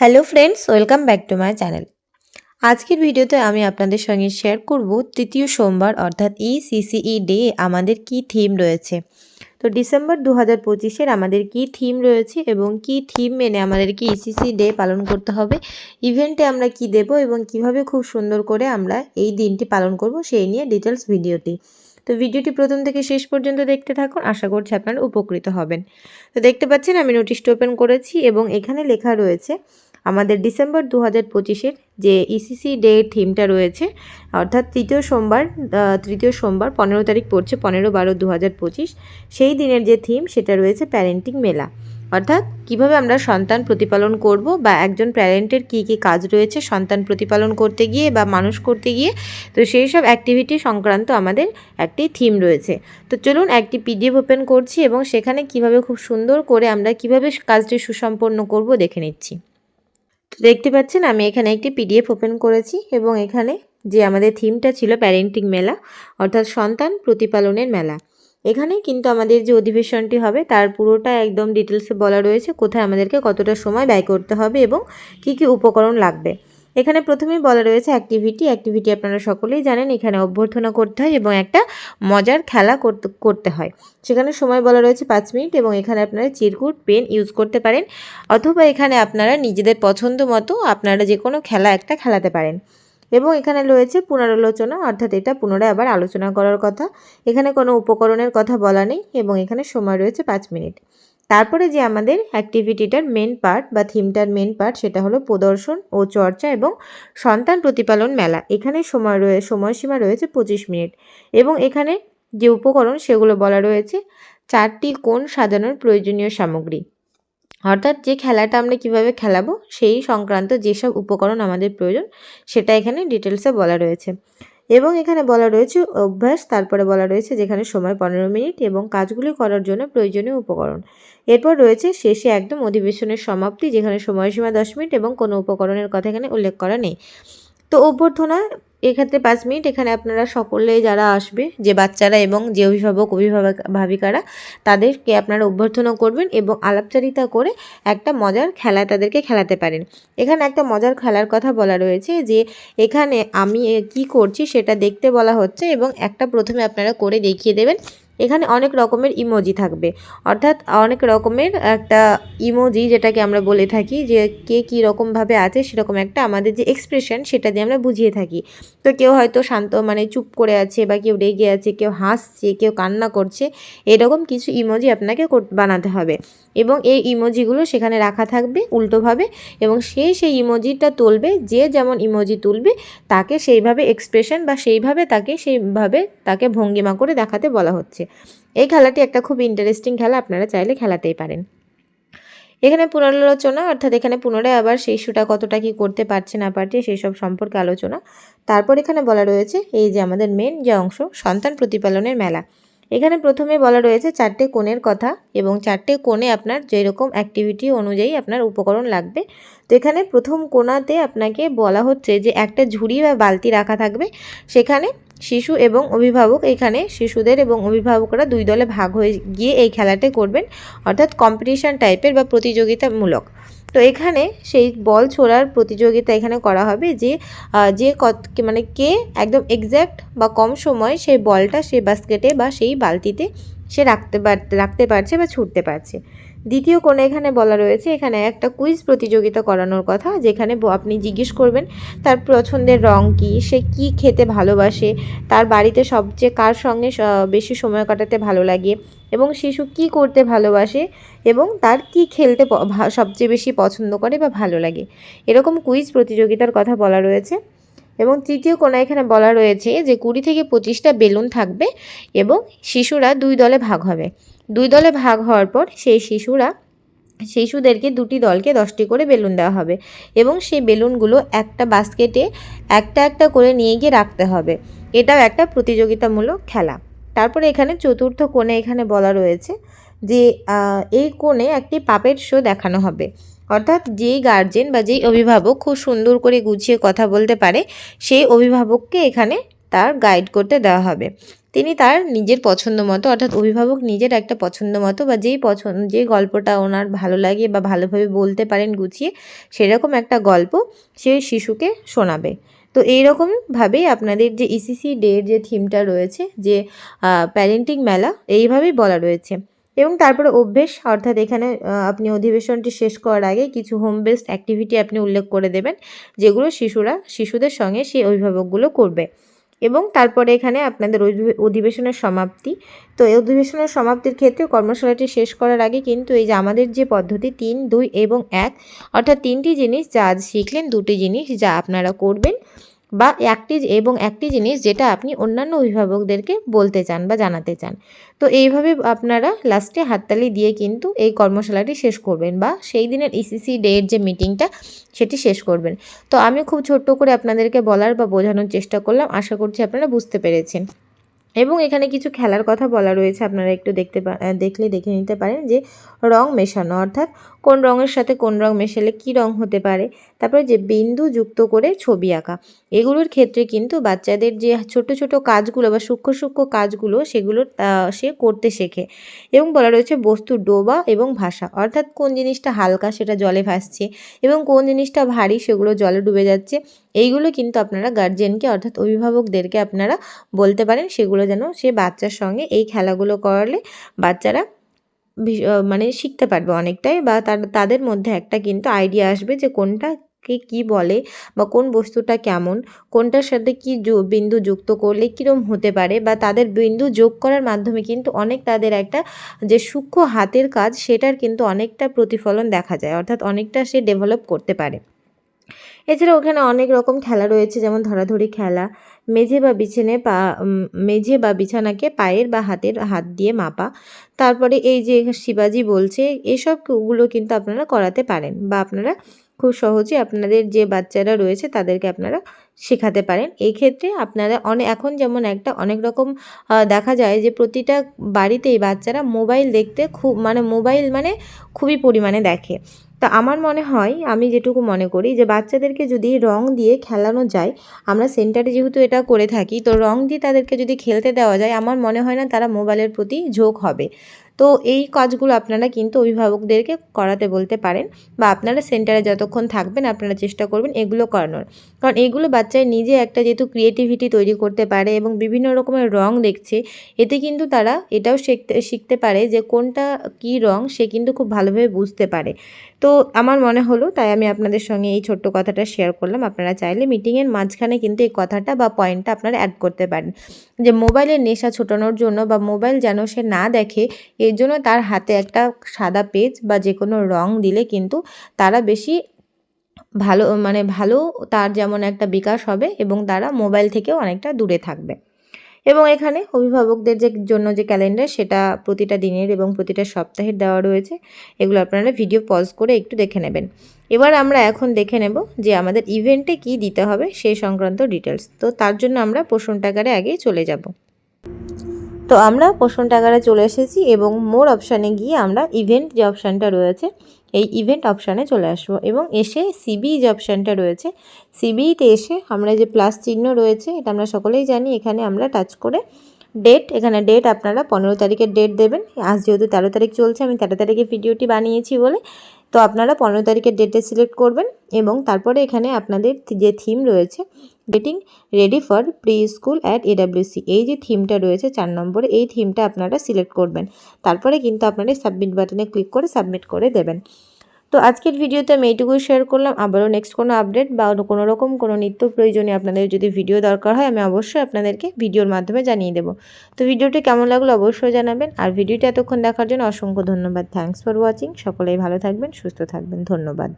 Hello friends welcome back to my channel আজকের ভিডিওতে আমি আপনাদের সঙ্গে শেয়ার করব তৃতীয় সোমবার, অর্থাৎ ই সিসিই ডে আমাদের কি থিম রয়েছে। তো ডিসেম্বর দু হাজার পঁচিশের আমাদের কি থিম রয়েছে এবং কি থিম মেনে আমাদেরকে ইসিসি ডে পালন করতে হবে ইভেন্টে আমরা কি দেব এবং কীভাবে খুব সুন্দর করে আমরা এই দিনটি পালন করব সেই নিয়ে ডিটেলস ভিডিওটি তো ভিডিওটি প্রথম থেকে শেষ পর্যন্ত দেখতে থাকুন, আশা করছি আপনারা উপকৃত হবেন। তো দেখতে পাচ্ছেন আমি নোটিশটি ওপেন করেছি এবং এখানে লেখা রয়েছে আমাদের ডিসেম্বর দু হাজার পঁচিশের যে ইসিসি ডে থিমটা রয়েছে, অর্থাৎ তৃতীয় সোমবার তৃতীয় সোমবার পনেরো তারিখ পড়ছে, পনেরো বারো দু হাজার পঁচিশ। সেই দিনের যে থিম সেটা রয়েছে প্যারেন্টিং মেলা। অর্থাৎ কীভাবে আমরা সন্তান প্রতিপালন করব বা একজন প্যারেন্টের কী কী কাজ রয়েছে সন্তান প্রতিপালন করতে গিয়ে বা মানুষ করতে গিয়ে, তো সেই সব অ্যাক্টিভিটি সংক্রান্ত আমাদের একটি থিম রয়েছে। তো চলুন একটি পিডিএফ ওপেন করছি এবং সেখানে কীভাবে খুব সুন্দর করে আমরা কীভাবে কাজটি সুসম্পন্ন করব দেখে নিচ্ছি। তো দেখতে পাচ্ছেন, আমি এখানে একটি পিডিএফ ওপেন করেছি এবং এখানে যে আমাদের থিমটা ছিল প্যারেন্টিং মেলা, অর্থাৎ সন্তান প্রতিপালনের মেলা। এখানে কিন্তু আমাদের যে অধিবেশনটি হবে, তার পুরোটা একদম ডিটেলসে বলা রয়েছে, কোথায় আমাদেরকে কতটা সময় ব্যয় করতে হবে এবং কি কি উপকরণ লাগবে। এখানে প্রথমেই বলা রয়েছে অ্যাক্টিভিটি অ্যাক্টিভিটি আপনারা সকলেই জানেন, এখানে অভ্যর্থনা করতে হয় এবং একটা মজার খেলা করতে হয়। সেখানে সময় বলা রয়েছে পাঁচ মিনিট এবং এখানে আপনারা চিরকুট, পেন ইউজ করতে পারেন অথবা এখানে আপনারা নিজেদের পছন্দ মতো আপনারা যে কোনো খেলা একটা খেলাতে পারেন। এবং এখানে রয়েছে পুনরালোচনা, অর্থাৎ এটা পুনরায় আবার আলোচনা করার কথা। এখানে কোনো উপকরণের কথা বলা নেই এবং এখানে সময় রয়েছে পাঁচ মিনিট। তারপরে যে আমাদের অ্যাক্টিভিটিটার মেন পার্ট বা থিমটার মেন পার্ট সেটা হলো প্রদর্শন ও চর্চা এবং সন্তান প্রতিপালন মেলা। এখানে সময় রয়ে, সময়সীমা রয়েছে পঁচিশ মিনিট এবং এখানে যে উপকরণ সেগুলো বলা রয়েছে, চারটি কোণ সাজানোর প্রয়োজনীয় সামগ্রী। অর্থাৎ যে খেলাটা আমরা কীভাবে খেলাবো, সেই সংক্রান্ত যেসব উপকরণ আমাদের প্রয়োজন, সেটা এখানে ডিটেলসে বলা রয়েছে। এবং এখানে বলা রয়েছে অভ্যাস, তারপরে বলা রয়েছে যেখানে সময় পনেরো মিনিট এবং কাজগুলি করার জন্য প্রয়োজনীয় উপকরণ। এরপর রয়েছে শেষে একদম অধিবেশনের সমাপ্তি, যেখানে সময়সীমা দশ মিনিট এবং কোনো উপকরণের কথা এখানে উল্লেখ করা নেই। তো অভ্যর্থনা এক্ষেত্রে পাঁচ মিনিট এখানে আপনারা সকলে যারা আসবে, যে বাচ্চারা এবং যে অভিভাবক অভিভাবক, ভাবিকারা, তাদেরকে আপনারা অভ্যর্থনা করবেন এবং আলাপচারিতা করে একটা মজার খেলা তাদেরকে খেলাতে পারেন। এখানে একটা মজার খেলার কথা বলা রয়েছে যে, এখানে আমি কি করছি সেটা দেখতে বলা হচ্ছে এবং একটা প্রথমে আপনারা করে দেখিয়ে দেবেন এখানে অনেক রকমের ইমোজি থাকবে। অর্থাৎ অনেক রকমের একটা ইমোজি যেটাকে আমরা বলে থাকি যে কে কী রকমভাবে আছে সেরকম একটা আমাদের যে এক্সপ্রেশন সেটা দিয়ে আমরা বুঝিয়ে থাকি। তো কেউ হয়তো শান্ত মানে চুপ করে আছে বা কেউ রেগে আছে, কেউ হাসছে, কেউ কান্না করছে, এরকম কিছু ইমোজি আপনাকে বানাতে হবে। এবং এই ইমোজিগুলো সেখানে রাখা থাকবে উল্টোভাবে এবং সে সেই ইমোজিটা তুলবে, যে যেমন ইমোজি তুলবে, তাকে সেইভাবে এক্সপ্রেশন বা সেইভাবে তাকে সেইভাবে তাকে ভঙ্গিমা করে দেখাতে বলা হচ্ছে। এই খেলাটি একটা খুব ইন্টারেস্টিং খেলা, আপনারা চাইলে খেলাতেই পারেন। এখানে পুনরালোচনা, অর্থাৎ এখানে পুনরায় আবার শিশুটা কতটা কি করতে পারছে না পারছে, সেই সব সম্পর্কে আলোচনা। তারপর এখানে বলা রয়েছে, এই যে আমাদের মেন যে অংশ, সন্তান প্রতিপালনের মেলা। এখানে প্রথমে বলা রয়েছে চারটে কোণের কথা এবং চারটে কোণে আপনার যেরকম অ্যাক্টিভিটি অনুযায়ী আপনার উপকরণ লাগবে। তো এখানে প্রথম কোণাতে আপনাকে বলা হচ্ছে যে একটা ঝুড়ি বা বালতি রাখা থাকবে। সেখানে শিশু এবং অভিভাবক, এখানে শিশুদের এবং অভিভাবকরা দুই দলে ভাগ হয়ে গিয়ে এই খেলাটা করবেন। অর্থাৎ কম্পিটিশান টাইপের বা প্রতিযোগিতামূলক। তো এখানে সেই বল ছোড়ার প্রতিযোগিতা এখানে করা হবে যে যে কত মানে কে একদম এক্স্যাক্ট বা কম সময় সেই বলটা সেই বাস্কেটে বা সেই বালতিতে সে রাখতে পার, রাখতে পারছে বা ছুটতে পারছে। দ্বিতীয় কোণে এখানে বলা রয়েছে, এখানে একটা কুইজ প্রতিযোগিতা করানোর কথা, যেখানে আপনি জিজ্ঞেস করবেন তার পছন্দের রং কী, সে কী খেতে ভালোবাসে, তার বাড়িতে সবচেয়ে কার সঙ্গে বেশি সময় কাটাতে ভালো লাগে, এবং শিশু কী করতে ভালোবাসে, এবং তার কী খেলতে সবচেয়ে বেশি পছন্দ করে বা ভালো লাগে। এরকম কুইজ প্রতিযোগিতার কথা বলা রয়েছে, এবং তৃতীয় কোণা এখানে বলা রয়েছে যে কুড়ি থেকে পঁচিশটা বেলুন থাকবে, এবং শিশুরা দুই দলে ভাগ হবে। দুই দলে ভাগ হওয়ার পর সেই শিশুরা, শিশুদেরকে দুটি দলকে দশটি করে বেলুন দেওয়া হবে এবং সেই বেলুনগুলো একটা বাস্কেটে একটা একটা করে নিয়ে গিয়ে রাখতে হবে। এটাও একটা প্রতিযোগিতামূলক খেলা। তারপরে এখানে চতুর্থ কোণে এখানে বলা রয়েছে যে এই কোণে একটি পাপেট শো দেখানো হবে। অর্থাৎ যেই গার্জেন বা যেই অভিভাবক খুব সুন্দর করে গুছিয়ে কথা বলতে পারে, সেই অভিভাবককে এখানে তার গাইড করতে দেওয়া হবে। তিনি তার নিজের পছন্দ মতো, অর্থাৎ অভিভাবক নিজের একটা পছন্দ মতো বা যেই পছন্দ, যে গল্পটা ওনার ভালো লাগে বা ভালোভাবে বলতে পারেন গুছিয়ে, সেরকম একটা গল্প সেই শিশুকে শোনাবে। তো এইরকমভাবেই আপনাদের যে ইসিসি ডের যে থিমটা রয়েছে, যে প্যারেন্টিং মেলা, এইভাবেই বলা রয়েছে। এবং তারপরে অভ্যেস, অর্থাৎ এখানে আপনি অধিবেশনটি শেষ করার আগে কিছু হোম বেসড অ্যাক্টিভিটি আপনি উল্লেখ করে দেবেন, যেগুলো শিশুরা, শিশুদের সঙ্গে সেই অভিভাবকগুলো করবে। এবং তারপরে এখানে আপনাদের অধিবেশনের সমাপ্তি। তো এই অধিবেশনের সমাপ্তির ক্ষেত্রে কর্মশালাটি শেষ করার আগে কিন্তু এই যে আমাদের যে পদ্ধতি তিন, দুই এবং এক, অর্থাৎ তিনটি জিনিস যা আজ শিখলেন, দুটি জিনিস যা আপনারা করবেন। বা একটি এবং একটি জিনিস যেটা আপনি অন্যান্য অভিভাবকদেরকে বলতে চান বা জানাতে চান। তো এইভাবে আপনারা লাস্টে হাততালি দিয়ে কিন্তু এই কর্মশালাটি শেষ করবেন বা সেই দিনের ইসিসি ডের যে মিটিংটা সেটি শেষ করবেন। তো আমি খুব ছোট্ট করে আপনাদেরকে বলার বা বোঝানোর চেষ্টা করলাম, আশা করছি আপনারা বুঝতে পেরেছেন। এবং এখানে কিছু খেলার কথা বলা রয়েছে, আপনারা একটু দেখতে দেখলে দেখে নিতে পারেন যে রং মেশানো, অর্থাৎ কোন রঙের সাথে কোন রং মেশালে কি রং হতে পারে? তারপরে যে বিন্দু যুক্ত করে ছবি আঁকা। এগুলোর ক্ষেত্রে কিন্তু বাচ্চাদের যে ছোট ছোট কাজগুলো বা সূক্ষ্ম সূক্ষ্ম কাজগুলো সেগুলো সে করতে শেখে। এবং বলা রয়েছে বস্তু ডোবা এবং ভাষা অর্থাৎ কোন জিনিসটা হালকা সেটা জলে ভাসছে এবং কোন জিনিসটা ভারী সেগুলো জলে ডুবে যাচ্ছে। এইগুলো কিন্তু আপনারা গার্জেনকে অর্থাৎ অভিভাবকদেরকে আপনারা বলতে পারেন, সেগুলো যেন সে বাচ্চার সঙ্গে এই খেলাগুলো করালে বাচ্চারা মানে শিখতে পারবে অনেকটাই বা তার, তাদের মধ্যে একটা কিন্তু আইডিয়া আসবে যে কোনটা কে কী বলে বা কোন বস্তুটা কেমন, কোনটার সাথে কী বিন্দু যুক্ত করলে কীরম হতে পারে বা তাদের বিন্দু যোগ করার মাধ্যমে কিন্তু অনেক তাদের একটা যে সূক্ষ্ম হাতের কাজ সেটার কিন্তু অনেকটা প্রতিফলন দেখা যায়, অর্থাৎ অনেকটা সে ডেভেলপ করতে পারে। এছাড়া ওখানে অনেক রকম খেলা রয়েছে যেমন ধরাধরি খেলা মেঝে বা বিছানে পা মেঝে বা বিছানাকে পায়ের বা হাতের হাত দিয়ে মাপা। তারপরে এই যে শিবাজি বলছে, এসবগুলো কিন্তু আপনারা করাতে পারেন বা আপনারা খুব সহজে আপনাদের যে বাচ্চারা রয়েছে তাদেরকে আপনারা শেখাতে পারেন। এই ক্ষেত্রে আপনারা অনেক এখন যেমন একটা অনেক রকম দেখা যায় যে প্রতিটা বাড়িতেই বাচ্চারা মোবাইল দেখতে খুব মানে মোবাইল মানে খুবই পরিমাণে দেখে। তা আমার মনে হয়, আমি যেটুকু মনে করি যে বাচ্চাদেরকে যদি রং দিয়ে খেলানো যায়, আমরা সেন্টারে যেহেতু এটা করে থাকি, তো রং দিয়ে তাদেরকে যদি খেলতে দেওয়া যায়, আমার মনে হয় না তারা মোবাইলের প্রতি ঝোঁক হবে। তো এই কাজগুলো আপনারা কিন্তু অভিভাবকদেরকে করাতে বলতে পারেন বা আপনারা সেন্টারে যতক্ষণ থাকবেন আপনারা চেষ্টা করবেন এগুলো করানোর। কারণ এগুলো বাচ্চায় নিজে একটা যেহেতু ক্রিয়েটিভিটি তৈরি করতে পারে এবং বিভিন্ন রকমের রং দেখছে, এতে কিন্তু তারা এটাও শিখতে শিখতে পারে যে কোনটা কি রং সে কিন্তু খুব ভালোভাবে বুঝতে পারে। তো আমার মনে হলো, তাই আমি আপনাদের সঙ্গে এই ছোট্ট কথাটা শেয়ার করলাম। আপনারা চাইলে মিটিংয়ের মাঝখানে কিন্তু এই কথাটা বা পয়েন্টটা আপনারা অ্যাড করতে পারেন। যে মোবাইলের নেশা ছোটানোর জন্য বা মোবাইল যেন সে না দেখে এর জন্য তার হাতে একটা সাদা পেজ বা যে কোনো রং দিলে কিন্তু তারা বেশি ভালো মানে ভালো তার যেমন একটা বিকাশ হবে এবং তারা মোবাইল থেকেও অনেকটা দূরে থাকবে। এবং এখানে অভিভাবকদের যে জন্য যে ক্যালেন্ডার সেটা প্রতিটা দিনের এবং প্রতিটা সপ্তাহের দেওয়া রয়েছে, এগুলো আপনারা ভিডিও পজ করে একটু দেখে নেবেন। এবার আমরা এখন দেখে নেব যে আমাদের ইভেন্টে কি দিতে হবে সেই সংক্রান্ত ডিটেলস তো তার জন্য আমরা পোষণ টাকারে আগেই চলে যাব। তো আমরা পোষণ টাকারে চলে এসেছি এবং মোর অপশানে গিয়ে আমরা ইভেন্ট যে অপশানটা রয়েছে, এই ইভেন্ট অপশানে চলে আসব এবং এসে সিবি যে অপশানটা রয়েছে সিবিইতে এসে আমরা যে প্লাস চিহ্ন রয়েছে, এটা আমরা সকলেই জানি, এখানে আমরা টাচ করে ডেট এখানে ডেট আপনারা পনেরো তারিখের ডেট দেবেন। আজ যেহেতু তেরো তারিখ চলছে, আমি তেরো তারিখে ভিডিওটি বানিয়েছি বলে, তো আপনারা পনেরো তারিখের ডেটে সিলেক্ট করবেন। এবং তারপরে এখানে আপনাদের যে থিম রয়েছে getting ready for pre school at AWC এই যে থিমটা রয়েছে চার নম্বরে, এই থিমটা আপনারা সিলেক্ট করবেন। তারপরে কিন্তু আপনারা সাবমিট বাটনে ক্লিক করে সাবমিট করে দেবেন। তো আজকের ভিডিওতে আমি এইটুকুই শেয়ার করলাম। আবারও নেক্সট কোনো আপডেট বা কোনো রকম কোনো নিত্য প্রয়োজনে আপনাদের যদি ভিডিও দরকার হয়, আমি অবশ্যই আপনাদেরকে ভিডিওর মাধ্যমে জানিয়ে দেবো। তো ভিডিওটি কেমন লাগল অবশ্যই জানাবেন। আর ভিডিওটি এতক্ষণ দেখার জন্য অসংখ্য ধন্যবাদ। থ্যাংকস ফর ওয়াচিং সকলেই ভালো থাকবেন, সুস্থ থাকবেন। ধন্যবাদ।